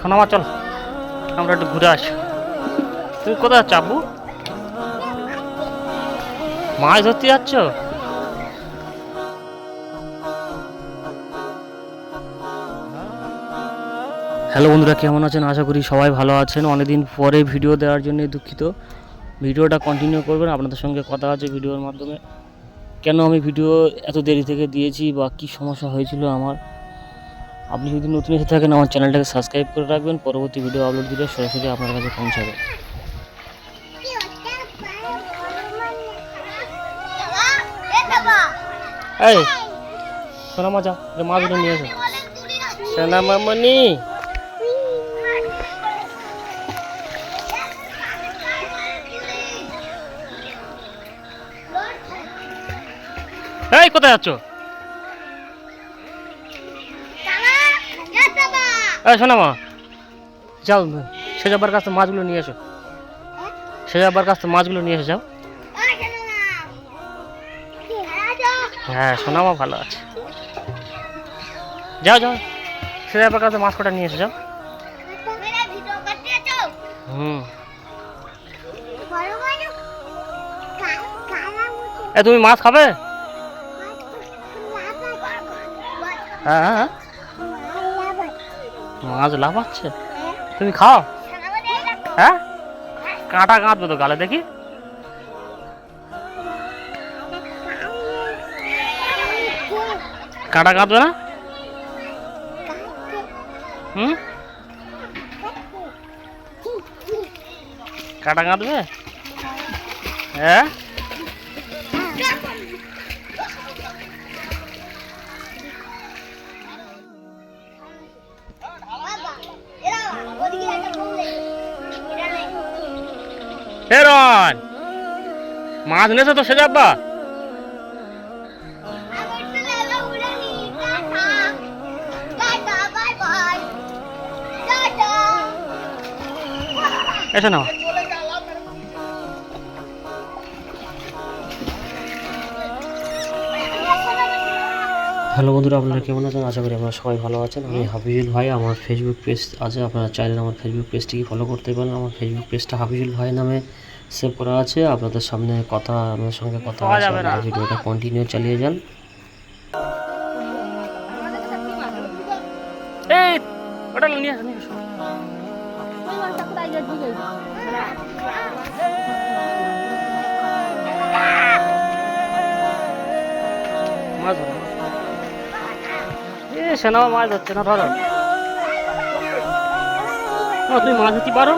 সোনামা, চল। আমরা একটু ঘুরে আসি। তুমি কোথায় আব্বু? মাছ ধরতে যাচ্ছ? হ্যালো বন্ধুরা, কেমন আছেন? আশা করি সবাই ভালো আছেন। অনেকদিন পরে ভিডিও দেওয়ার জন্য দুঃখিত। ভিডিওটা কন্টিনিউ করবেন, আপনাদের সঙ্গে কথা আছে ভিডিওর মাধ্যমে। কেন আমি ভিডিও এত দেরি থেকে দিয়েছি বা কী সমস্যা হয়েছিল আমার? আপনি যদি নতুন এসে থাকেন, আমার চ্যানেলটাকে সাবস্ক্রাইব করে রাখবেন। পরবর্তী ভিডিও আপলোড দিলে সরাসরি আপনার কাছে পৌঁছাবে। এই, সোনা মজা মাছগুলো নিয়ে এসো। সোনা মামনি। এই, কোথায় যাচ্ছ? শোনা মা। যাও, সেজাবার কাছ থেকে মাছগুলো নিয়ে এসো। সেজাবার কাছ থেকে মাছগুলো নিয়ে এসে, যাও। হ্যাঁ সোনা মা, ভালো আছে। যাও যাও। সেজাবার কাছে মাছ কটা নিয়ে এসে, যাও। হুম। এ, তুমি মাছ খাবে? হ্যাঁ হ্যাঁ। মাছ লাফাচ্ছে তুমি খাও। হ্যাঁ? কাঁটা কাঁদবে তো গালে, দেখি। কাঁটা কাঁদবে না? হুম? কাঁটা কাঁদবে? হ্যাঁ? হেরন মাছ নেছো তো সেজাব্বা এসে না হ্যালো বন্ধুরা আপনারা কেমন আছেন? আশা করি আপনারা সবাই ভালো আছেন। আমি হাফিজুল ভাই আমার ফেসবুক পেজ আছে আপনারা চাইলে আমার ফেসবুক পেজটিকে ফলো করতে পারেন। আমার ফেসবুক পেজটা হাফিজুল ভাই নামে সেভ করা আছে। আপনাদের সামনে কথা আপনাদের সঙ্গে কথা আছে। আপনারা ভিডিওটা কন্টিনিউ চালিয়ে যান। ওটা নিয়ে মাছ সেনাও মাছ ধরছে না, ধরো। ও, তুমি মাছ ধরতে পারো?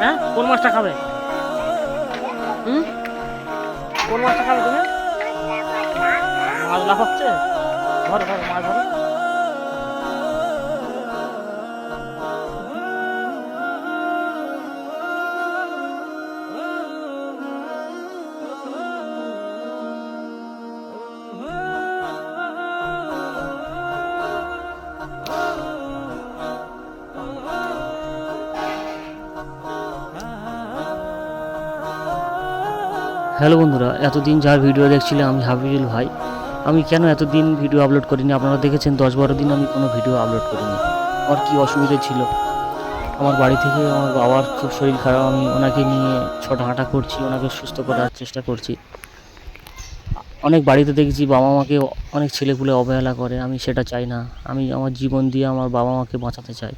হ্যাঁ? কোন মাছটা খাবে? হুম? কোন মাছটা খাবে তুমি? মাছ লাফাচ্ছে? ধরো ধরো, মাছ ধরো। হ্যালো বন্ধুরা, এতদিন যার ভিডিও দেখছিলাম আমি হাফিজুল ভাই। আমি কেন এতদিন ভিডিও আপলোড করিনি? আপনারা দেখেছেন দশ বারো দিন আমি কোনো ভিডিও আপলোড করিনি। আমার কী অসুবিধা ছিল? আমার বাড়ি থেকে আমার বাবার খুব শরীর খারাপ, আমি ওনাকে নিয়ে ছোটা হাঁটা করছি, ওনাকে সুস্থ করার চেষ্টা করছি। অনেক বাড়িতে দেখেছি, বাবা মাকে অনেক ছেলেপুলে অবহেলা করে, আমি সেটা চাই না। আমি আমার জীবন দিয়ে আমার বাবা মাকে বাঁচাতে চাই।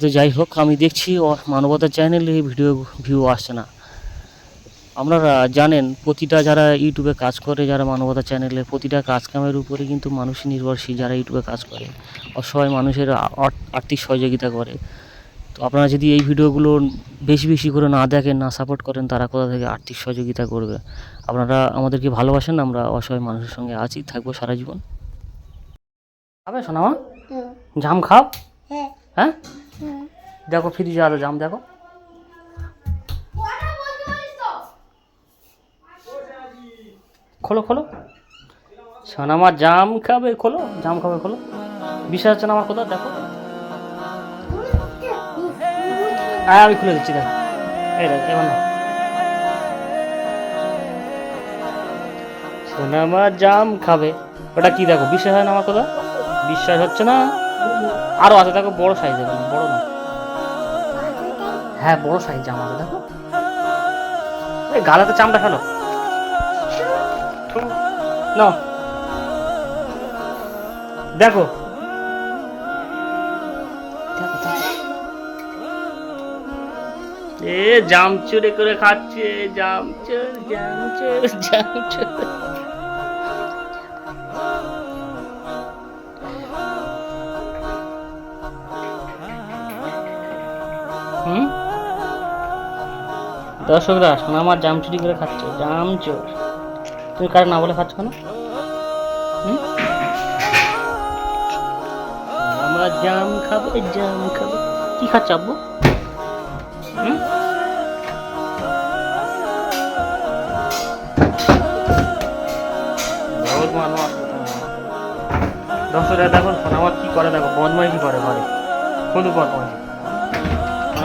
তো যাই হোক, আমি দেখছি মানবতার চ্যানেলে ভিডিও ভিউ আসছে না। আপনারা জানেন প্রতিটা যারা ইউটিউবে কাজ করে যারা মানবতা চ্যানেলে প্রতিটা কাজ কামের উপরে কিন্তু মানুষ নির্ভরশীল যারা ইউটিউবে কাজ করে। অসহায় মানুষের আর্থিক সহযোগিতা করে। তো আপনারা যদি এই ভিডিওগুলো বেশি বেশি করে না দেখেন না সাপোর্ট করেন তারা কোথা থেকে আর্থিক সহযোগিতা করবে? আপনারা আমাদেরকে ভালোবাসেন আমরা অসহায় মানুষের সঙ্গে আছি থাকব সারা জীবন। খাবে সোনামা? জাম খাও? হ্যাঁ। দেখো ফ্রিজে আরও জাম দেখো। খোলো খোলো। সোনামা জাম খাবে, খোলো, জাম খাবে, খোলো। বিশ্বাস হচ্ছে না আমার কোথাও দেখো। হ্যাঁ আমি খুলে দিচ্ছি, দেখো। এই দেখ, এবার না সোনামা জাম খাবে। ওটা কি দেখো বিশ্বাস হয় না আমার কথা? বিশ্বাস হচ্ছে না? আরও আছে, দেখো, বড় সাইজ দেখো বড় না। হ্যাঁ বড় সাইজ জামা আছে, দেখো। এই গালাতে চামড়া ফেলো। না দেখো। এ জাম চুরি করে খাচ্ছে, জাম চোর জাম চোর, জাম দর্শকরা শোনা আমার জাম চুরি করে খাচ্ছে, জাম চোর। তুমি কার না বলে খাচ্ছ কেন? আমরা জাম খাব জাম খাব। কি খাচ্ছ আব্বু? হুম? দর্শকরা দেখো আমার কি করে দেখো, বদমাইশি করে ঘরে। শুধু বদমাইশি।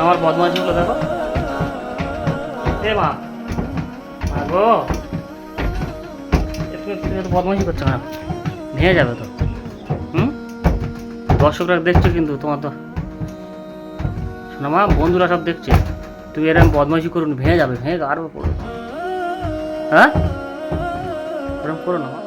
আমার বদমাইশিগুলো দেখো। এ মা গো। তুমি তো বদমাইশি করছ না ভেঙে যাবে তো। হুম? দর্শকরা দেখছে কিন্তু, তোমার তো শোনা মা, বন্ধুরা সব দেখছে। তুমি এরকম বদমাইশি করুন ভেঙে যাবে, ভেঙে আরও পড়ো হ্যাঁ? এরকম করো না মা।